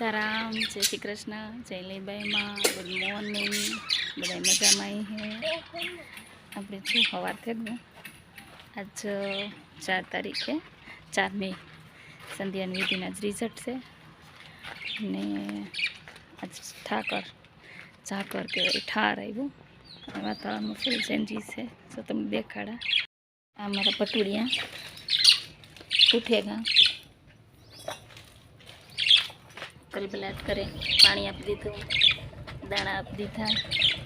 સીતારામ, જય શ્રી કૃષ્ણ, જય લીબાઈમાં good morning બધા મજામાં હે? આપણે જો સવાર થયું આજ ચાર તારીખે ચાર મે સંધ્યાની વિધિના જ રિઝલ્ટ છે. ને આજ ઠાકર, ઝાકર કહેવાય, ઠાર આવ્યું વાતાવરણમાં ફૂલ ચેન્જીસ છે. તો તમને દેખાડા. આ મારા પટુડિયા ઉઠેગા. કલબલાટ કરે, પાણી આપી દીધું, દાણા આપી દીધા,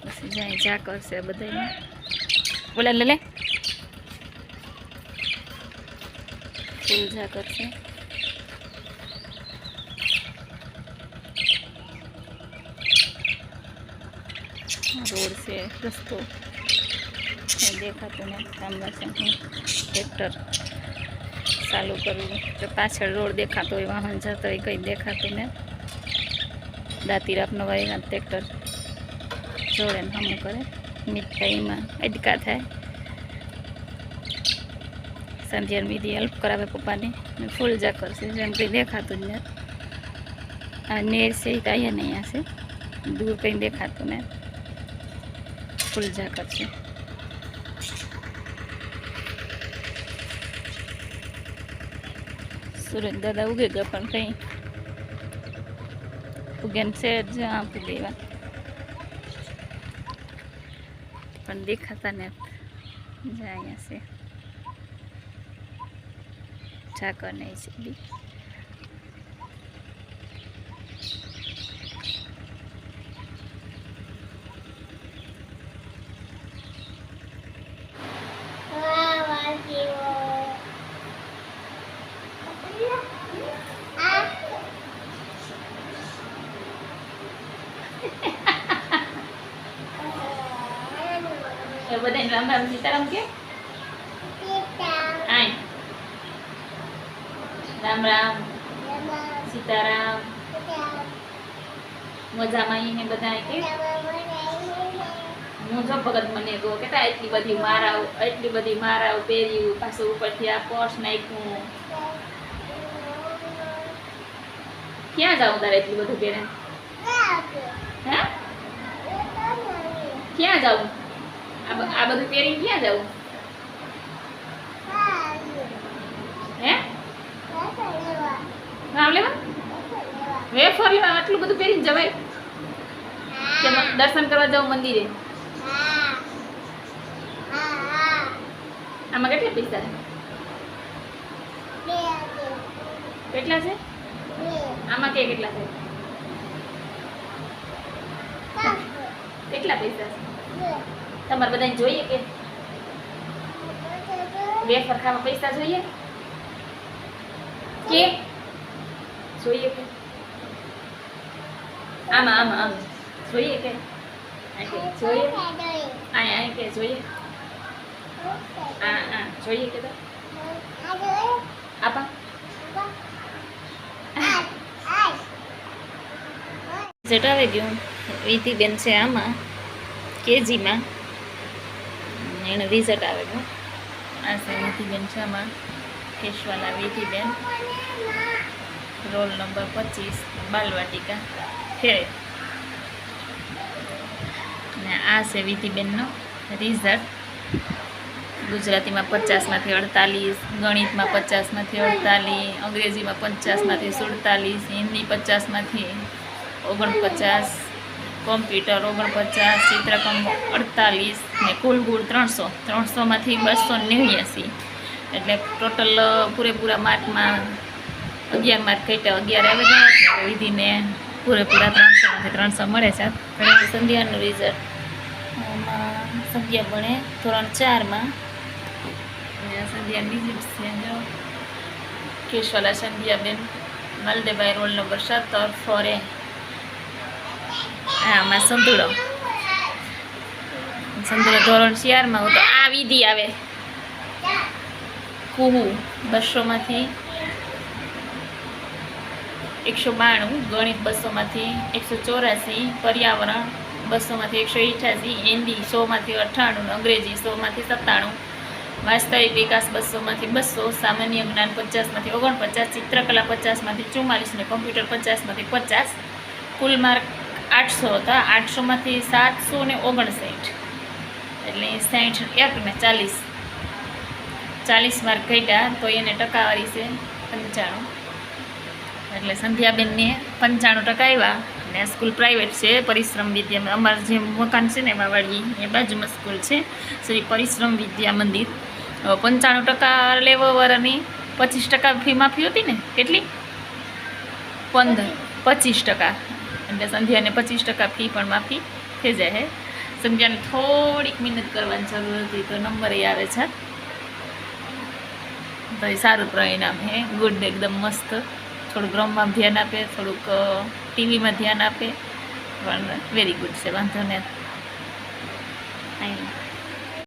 પછી જાય જા કરશે બધાને બોલા, લે ફૂલ જા કરશે. રોડ છે, રસ્તો. દેખાતું ને કામવાસન ટ્રેક્ટર ચાલુ કરવું પાછળ રોડ દેખાતો હોય, વાહન જતો હોય, કંઈ દેખાતું ને દાંતી રાપનો વાયના ટ્રેક્ટર જોડે ને હમું કરે. મીઠાઈમાં અડકા થાય. સંધ્યાની મીધી હેલ્પ કરાવે પપ્પાને. ને ફૂલ જા કરશે જેમ કંઈ દેખાતું જ નથી. આ નેર છે તો નહીં ને દૂર કંઈ દેખાતું ને ફૂલ જા કરશે સુરજ દાદા ઉગે ગયા પણ કંઈ ઉગેન છે જ આપી દેવા પણ દેખાતા ને જાય અહીંયા છે ઝાકર નહીં છે બી એ બધાને રામ રામ સીતારામ કે રામ રામ સીતારામ મજામાં અહીં બધા કે હું જો ભગત મને ગો કેતા એટલી બધી મારાવ એટલી બધી મારાવ પહેર્યું પાછું ઉપરથી આ પર્સ નાખ્યું ક્યાં જાઉં તારે એટલું બધું પહેરે હે? ક્યાં જવું આ બધું પહેરીને ક્યાં જવું હે? રામ લેવા વેફર લેવા આટલું બધું પહેરીને જવાય? દર્શન કરવા જવું મંદિરે? આમાં કેટલા પૈસા છે? કેટલા છે? આમાં કે કેટલા છે? કેટલા પૈસા છે? તમારે બધાને જોઈએ કે? વેફર ખાવા પૈસા જોઈએ? કે? જોઈએ કે? આમાં આમાં આમ. જોઈએ કે? જોઈએ? આ આ કે જોઈએ? આ આ. જોઈએ કે આપા? રિઝલ્ટ આવી ગયું. વિધિબેન છે આમાં. કેજીમાં એનું રિઝલ્ટ આવેલું આ છે વિધિબેન છે આમાં કેશવાલા વિધિબેન. રોલ નંબર પચીસ, બાલવાટિકા. ખેડે ને આ છે વિધિબેનનો રિઝલ્ટ ગુજરાતીમાં પચાસમાંથી અડતાલીસ, ગણિતમાં પચાસમાંથી અડતાલીસ, અંગ્રેજીમાં પચાસમાંથી સુડતાલીસ, હિન્દી પચાસમાંથી ઓગણપચાસ કોમ્પ્યુટર ઓગણપચાસ, ચિત્રકમ અડતાલીસ ને કુલ ગુણ ત્રણસો. ત્રણસોમાંથી બસો નેવ્યાસી. એટલે ટોટલ પૂરેપૂરા માર્કમાં અગિયાર માર્ક કહેતા અગિયાર આવે ગયા વિધિને પૂરેપૂરા ત્રણસોમાંથી ત્રણસો મળે છે. સંધ્યાનું રિઝલ્ટ સંધ્યા ભણે ધોરણ ચારમાં. સંધ્યા બીજી છે, જો. કેશવાલા સંધ્યાબેન મલદેભાઈ રોલ નંબર સત્તર ફોરે આમાં સંતુડો સંતુડો ધોરણ શિયાળમાં હું તો આ વિધિ આવે. કુહુ બસોમાંથી એકસો બાણું, ગણિત બસોમાંથી એકસો ચોરાસી, પર્યાવરણ બસોમાંથી એકસો અઠ્યાસી, હિન્દી સોમાંથી અઠ્ઠાણું, અંગ્રેજી સોમાંથી સત્તાણું, વાસ્તવિક વિકાસ બસોમાંથી બસો, સામાન્ય જ્ઞાન પચાસમાંથી ઓગણપચાસ, ચિત્રકલા પચાસમાંથી ચુમ્માલીસ ને કોમ્પ્યુટર પચાસમાંથી પચાસ, કુલ માર્ક આઠસો હતા. આઠસોમાંથી સાતસો ને ઓગણસાઠ. એટલે સાઠ એક ને ચાલીસ. ચાલીસ માર્ક ઘટ્યા, તો એને ટકાવારી છે પંચાણું. એટલે સંધ્યાબેનને પંચાણું ટકા આવ્યા અને સ્કૂલ પ્રાઇવેટ છે, પરિશ્રમ વિદ્યા અમારું જે મકાન છે ને, એમાં એ બાજુમાં સ્કૂલ છે. શ્રી પરિશ્રમ વિદ્યા મંદિર. પંચાણું ટકા લેવો વરની પચીસ ટકા ફી માફી હતી ને? કેટલી? પંદર. પચીસ ટકા. એટલે સંધ્યાને પચીસ ટકા ફી પણ માફી થઈ જાય હે. સંધ્યાને થોડીક મહેનત કરવાની જરૂર હતી તો નંબર એ આવે છે. તો એ સારું પરિણામ હે. ગુડ એકદમ મસ્ત. થોડુંક રમવામાં ધ્યાન આપે, થોડુંક ટીવીમાં ધ્યાન આપે. પણ વેરી ગુડ છે, વાંધો ને નહીં